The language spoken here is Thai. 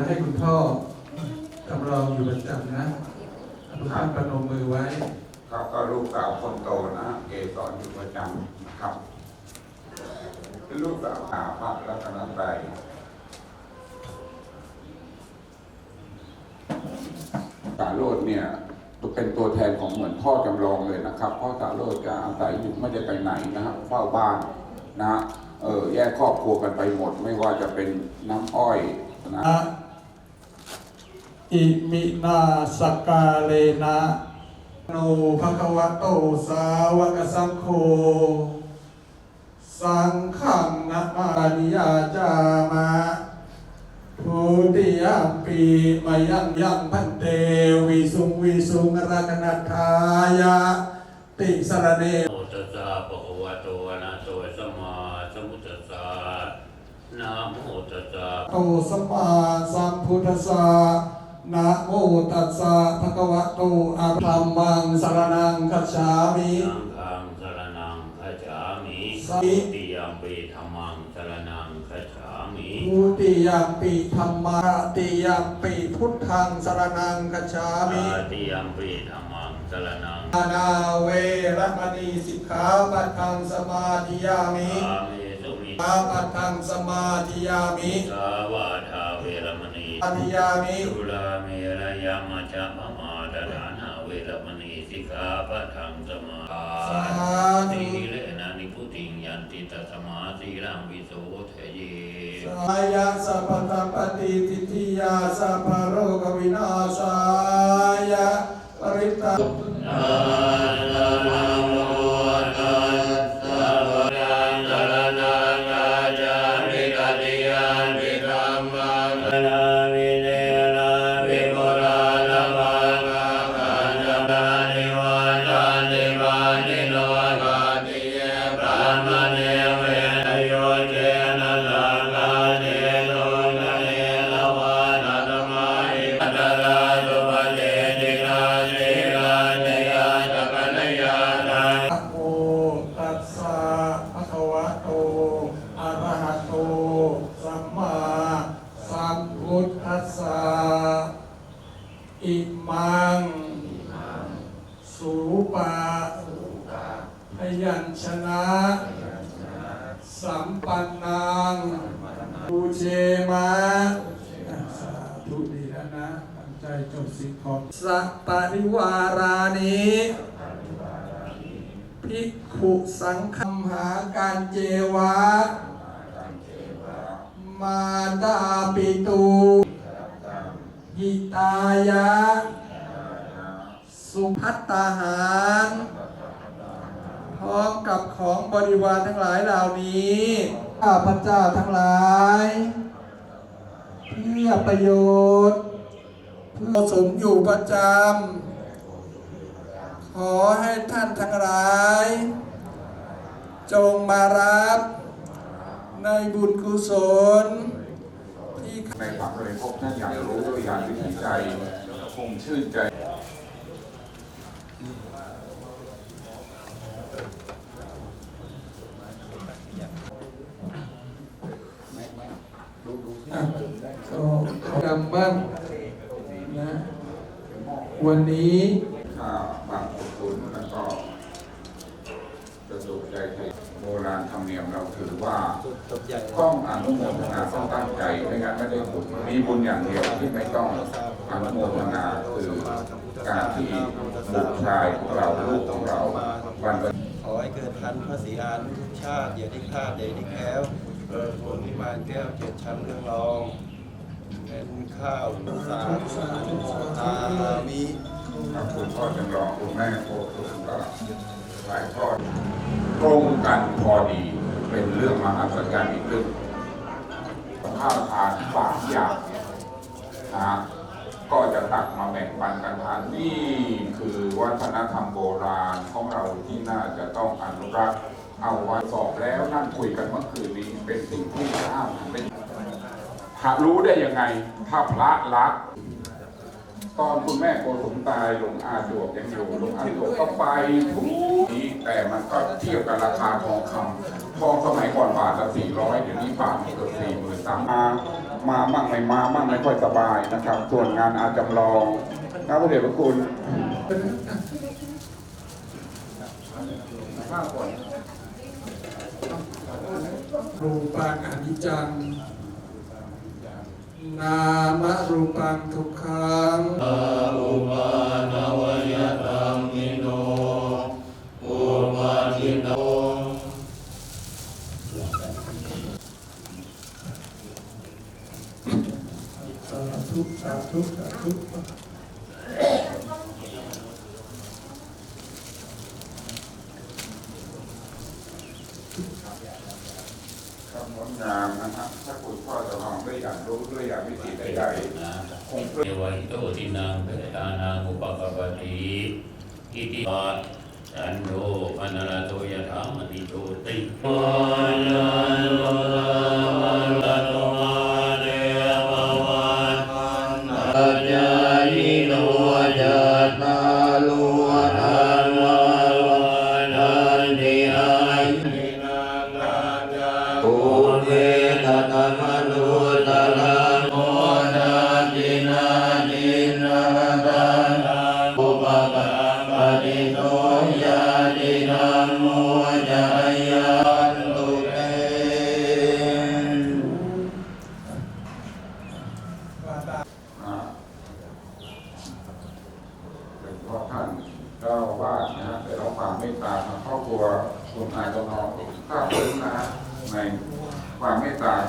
และให้คุณพ่อจำลองอยู่ประจำนะทุกท่านประนมมือไว้ครับก็ลูกสาวคนโตนะเกสรอยู่ประจำนะครับ ลูกสาวหาพระรัตนตรัยสาโรดเนี่ยเป็นตัวแทนของเหมือนพ่อจำลองเลยนะครับพ่อสาโรดจะอาศัยอยู่ไม่ได้ไปไหนนะครับเฝ้าบ้านนะเออแยกครอบครัวกันไปหมด ไม่ว่าจะเป็นน้ำอ้อยนะนะ อิมินาสกกาเลนะโนภะคะวะโตสาวกสังโฆสังฆังนะมานิยาจามะทุติยมปีมายังยังพันเตวิสุงวิสุงรักนัทธายะติสรเนโมตัสสะปะคะวะโตอะระหะโตสัมมาสัมพุทธัสสะนะโมตัสสะโตสัมมาสัมพุทธัสสะ นะโมตัสสะภะคะวะโตอะระหัมมังสรนังคัจฉามิสังฆังสรณังคัจฉามิสัมทุติยมปิธัมมังสรณังคัจฉามิทุติยมปิธรรมาติยมปิพุทธังสรนังคัจฉามิตาติยมปิธัมมังสรณังอานาเวรมณีสิกขาปัทังสมาธิยามิสามิสุมิอาปัทังสมาธิยามิสาวาทา เวรมณีปฏิยามิสุราเมรยามัจจปมาดานาเวรมณีสิกขาปะทังสมาสาสีธุเลนะนิพุติงยันติตัสมาสีรังวิโสเทเยสายะสัพพตปฏิทิทิยาสัพพโรกวินาศายะปริตตานะ สัมปันนังปูเชมะสาธุดีแล้วนะตั้งใจจบสิ่งของสัปริวารานิภิกขุสังฆมหาการเจวะ มาดาปิตูหิตายะ สุพัตตาหาร ร้อมกับของบริวารทั้งหลายเหล่านี้ข้าพเจ้าทั้งหลาย เพื่อประโยชน์ เพื่อสมอยู่ประจำขอให้ท่านทั้งหลาย จงมารับในบุญกุศลที่ในความเลยพบท่านอยากรู้ด้วยอยากวิถีใจคงชื่นใจ ก็จำ บ้างนะ วันนี้ถ้าบางคนแล้วก็จะสุขใจไทยโบราณธรรมเนียมเราถือว่าต้องอนุโมทนาต้องตั้งใจไม่งั้นไม่ได้บุญมีบุญอย่างเดียวที่ไม่ต้องอนุโมทนาคือการที่บุตรชายของเราลูกของเราวันวันขอให้เกิดทันพระศรีอานทุกชาติอย่าได้พลาดอย่าได้แคล้วเกิดผลวิมานแก้วเจ็ดชั้นเรืองรอง เป็นข้าวสารตามิครับคุณพ่อจำลองคุณแม่โคตุนก็ถ่ายทอดตรงกันพอดีเป็นเรื่องมหัศจรรย์อีกเรื่องข้าวทานสามอย่างนะฮะก็จะตักมาแบ่งปันกันทานนี่คือวัฒนธรรมโบราณของเราที่น่าจะต้องอนุรักษ์เอาไว้สอบแล้วนั่งคุยกันเมื่อคืนนี้เป็นสิ่งที่ห้ามเป็น หารู้ได้ยังไง ถ้าพระรัก ตอนคุณแม่โกสมตายหลวงอาจวบยังอยู่หลวงอาจวบก็ไปทุกทีแต่มันก็เทียบกับราคาทองคำทองสมัยก่อนบาทละสี่ร้อยเดี๋ยวนี้บาทเกือบสี่หมื่นสามมามาบ้างไม่มาบ้างไม่ค่อยสบายนะครับ ส่วนงานอาจำลองนะพระเดชพระคุณห้าคนรูปังอนิจจัง นามรูปังทุกขังอุปานวยธรรมิโนอุปาทิโนสาธุสาธุสาธุ ครับงดงามนะครับถ้าคุณพ่อจะทำด้วยอย่างรู้ด้วยอย่างวิธีใดๆคงเอวันโตทินังเปตานามุปปปติอิติปัสสันโดปนารโตยธรรมติโตติวันยันโลวันลาโตมา